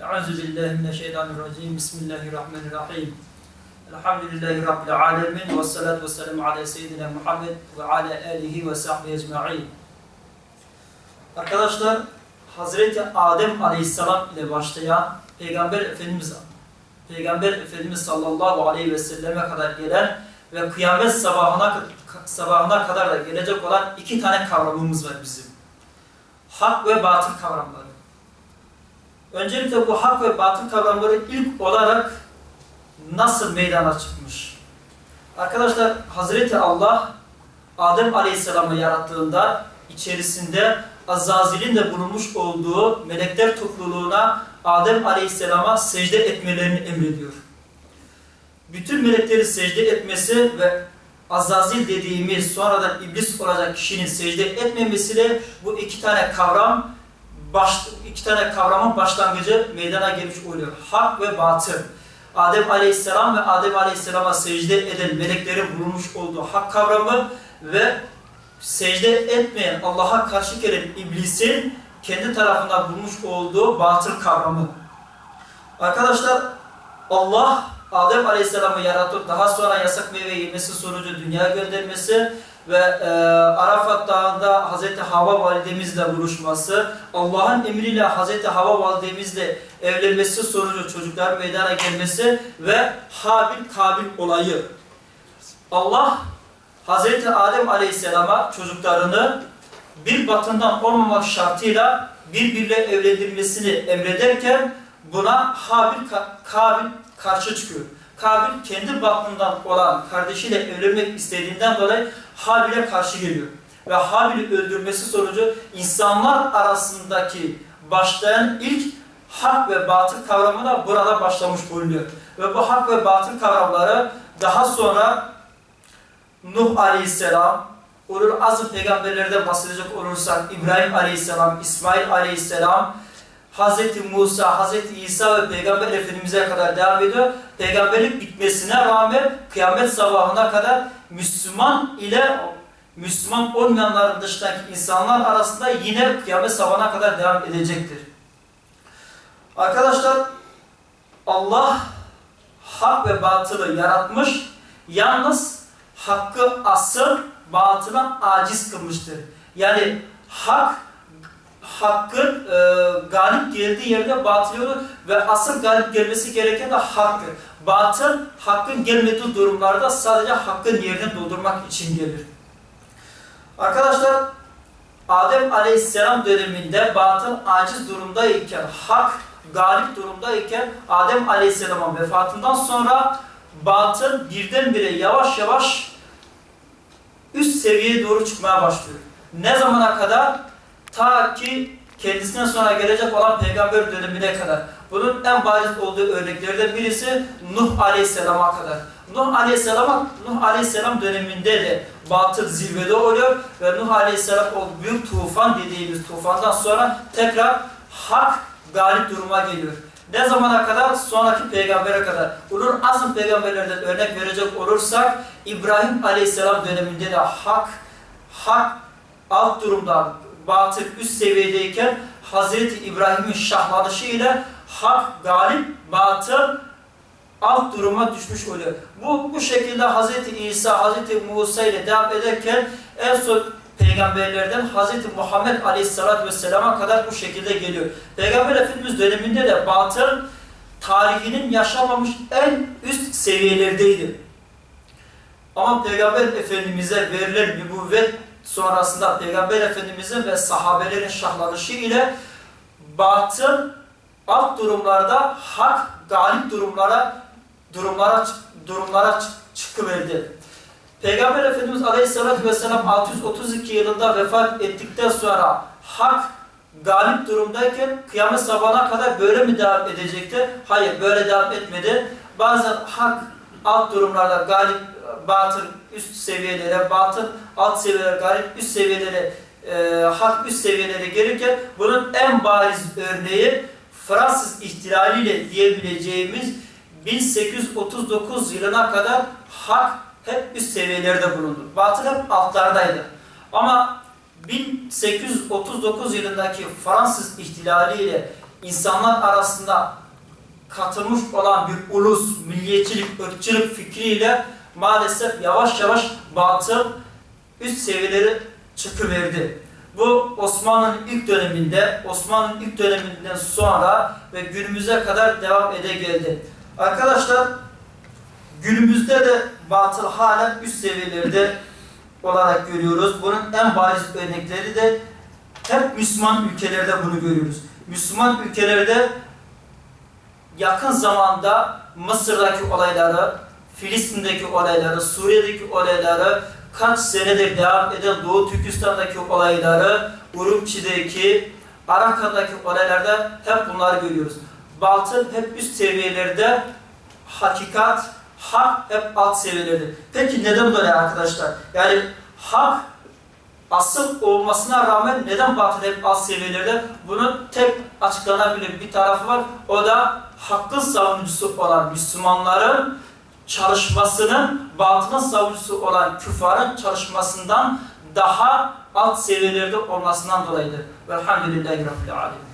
Euzu billahi mineşşeytanirracim. Bismillahirrahmanirrahim. Elhamdülillahi rabbil alamin ve salatu vesselamü ala seyyidina Muhammed ve ala alihi ve sahbihi ecmaîn. Arkadaşlar Hazreti Adem Aleyhisselam ile başlayan Peygamber Efendimiz Peygamber Efendimiz sallallahu aleyhi ve selleme kadar gelen ve kıyamet sabahına sabahına kadar da gelecek olan iki tane kavramımız var bizim. Hak ve batıl kavramları. Öncelikle bu hak ve batıl kavramları ilk olarak nasıl meydana çıkmış? Arkadaşlar Hazreti Allah Adem Aleyhisselam'ı yarattığında içerisinde Azazil'in de bulunmuş olduğu melekler topluluğuna Adem Aleyhisselam'a secde etmelerini emrediyor. Bütün melekleri secde etmesi ve Azazil dediğimiz sonradan iblis olacak kişinin secde etmemesiyle bu iki tane kavram baş, iki tane kavramın başlangıcı meydana gelmiş oluyor. Hak ve batıl. Adem Aleyhisselam ve Adem Aleyhisselam'a secde eden meleklerin bulunmuş olduğu hak kavramı ve secde etmeyen Allah'a karşı gelen iblisin kendi tarafından bulmuş olduğu batıl kavramı. Arkadaşlar Allah Adem Aleyhisselam'ı yaratıp daha sonra yasak meyve yemesi sonucu dünya göndermesi ve e, Arafat Dağı'nda Hazreti Havva validemizle buluşması, Allah'ın emriyle Hazreti Havva validemizle evlenmesi sonucu çocuklar meydana gelmesi ve Habil Kabil olayı. Allah Hazreti Adem Aleyhisselam'a çocuklarını bir batından olmamak şartıyla birbiriyle evlendirmesini emrederken buna Habil Kabil karşı çıkıyor. Kabil kendi batnından olan kardeşiyle evlenmek istediğinden dolayı Habil'e karşı geliyor. Ve Habil'i öldürmesi sonucu insanlar arasındaki başlayan ilk hak ve batıl kavramı da burada başlamış bulunuyor. Ve bu hak ve batıl kavramları daha sonra Nuh Aleyhisselam, Ulul Azm peygamberlerden bahsedecek olursak İbrahim Aleyhisselam, İsmail Aleyhisselam, Hz. Musa, Hz. İsa ve Peygamber Efendimiz'e kadar devam ediyor. Peygamberlik bitmesine rağmen kıyamet sabahına kadar Müslüman ile Müslüman olmayanların dışındaki insanlar arasında yine kıyamet sabahına kadar devam edecektir. Arkadaşlar Allah hak ve batılı yaratmış. Yalnız hakkı asıl batıla aciz kılmıştır. Yani hak hakkın e, galip geldiği yerde batıl olur ve asıl galip gelmesi gereken de haktır. Batıl hakkın gelmediği durumlarda sadece hakkın yerini doldurmak için gelir. Arkadaşlar Adem Aleyhisselam döneminde batıl aciz durumdayken, hak galip durumdayken Adem Aleyhisselam'ın vefatından sonra batıl birdenbire yavaş yavaş üst seviyeye doğru çıkmaya başlıyor. Ne zamana kadar? Ta ki kendisinden sonra gelecek olan peygamber dönemine kadar. Bunun en bariz olduğu örneklerden birisi Nuh Aleyhisselam'a kadar. Nuh Aleyhisselam, Nuh Aleyhisselam döneminde de batıl zirvede oluyor ve Nuh Aleyhisselam o büyük tufan dediğimiz tufandan sonra tekrar hak galip duruma geliyor. Ne zamana kadar? Sonraki peygambere kadar. Ulul azm peygamberlerden örnek verecek olursak İbrahim Aleyhisselam döneminde de hak hak alt durumda batıl üst seviyedeyken Hazreti İbrahim'in şahlanışı ile hak galip batıl alt duruma düşmüş oluyor. Bu bu şekilde Hazreti İsa, Hazreti Musa ile devam ederken en son peygamberlerden Hazreti Muhammed Aleyhisselatü Vesselam'a kadar bu şekilde geliyor. Peygamber Efendimiz döneminde de batıl tarihinin yaşamamış en üst seviyelerdeydi. Ama Peygamber Efendimiz'e verilen nübüvvet sonrasında Peygamber Efendimiz'in ve sahabelerin şahlanışı ile batıl alt durumlarda hak galip durumlara durumlara durumlara çıkıverdi. Peygamber Efendimiz Aleyhisselatü Vesselam 632 yılında vefat ettikten sonra hak galip durumdayken kıyamet sabahına kadar böyle mi devam edecekti? Hayır böyle devam etmedi. Bazen hak alt durumlarda galip batıl üst seviyelere, batıl alt seviyelere, galip üst seviyelere, e, hak üst seviyelere gelirken bunun en bariz örneği Fransız ihtilaliyle diyebileceğimiz 1839 yılına kadar hak hep üst seviyelerde bulundu. Batıl hep altlardaydı. Ama 1839 yılındaki Fransız ihtilaliyle insanlar arasında katılmış olan bir ulus, milliyetçilik, ırkçılık fikriyle maalesef yavaş yavaş batıl üst seviyeleri çıkıverdi. Bu Osmanlı'nın ilk döneminde, Osmanlı'nın ilk döneminden sonra ve günümüze kadar devam ede geldi. Arkadaşlar günümüzde de batıl halen üst seviyelerde olarak görüyoruz. Bunun en bariz örnekleri de hep Müslüman ülkelerde bunu görüyoruz. Müslüman ülkelerde yakın zamanda Mısır'daki olayları, Filistin'deki olayları, Suriye'deki olayları, kaç senedir devam eden Doğu Türkistan'daki olayları, Urumçi'deki, Araka'daki olaylarda hep bunları görüyoruz. Batıl hep üst seviyelerde, hakikat, hak hep alt seviyelerde. Peki neden böyle arkadaşlar? Yani hak asıl olmasına rağmen neden batıl hep alt seviyelerde? Bunun tek açıklanabilir bir tarafı var. O da hakkın savunucusu olan Müslümanların çalışmasının batılın savunucusu olan küffarın çalışmasından daha alt seviyelerde olmasından dolayıdır. Velhamdülillahi Rabbil Alemin.